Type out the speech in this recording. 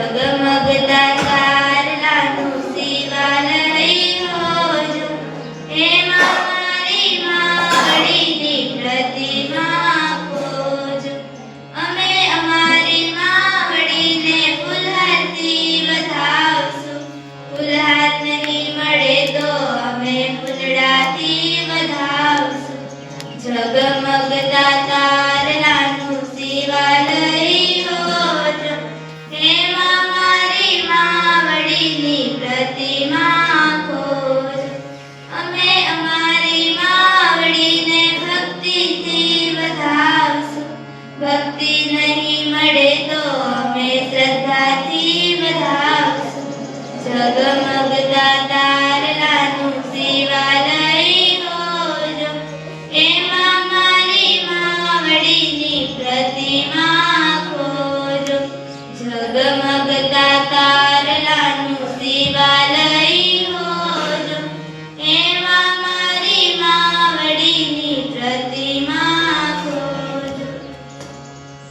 and then ભક્તિ નહીં મળે તો અમે શ્રદ્ધાથી વધાવશું. જગમગતા તારલાનું શિવાલય હોજો. એમાં મારી માવડીની પ્રતિમા ખોજો. જગમગતા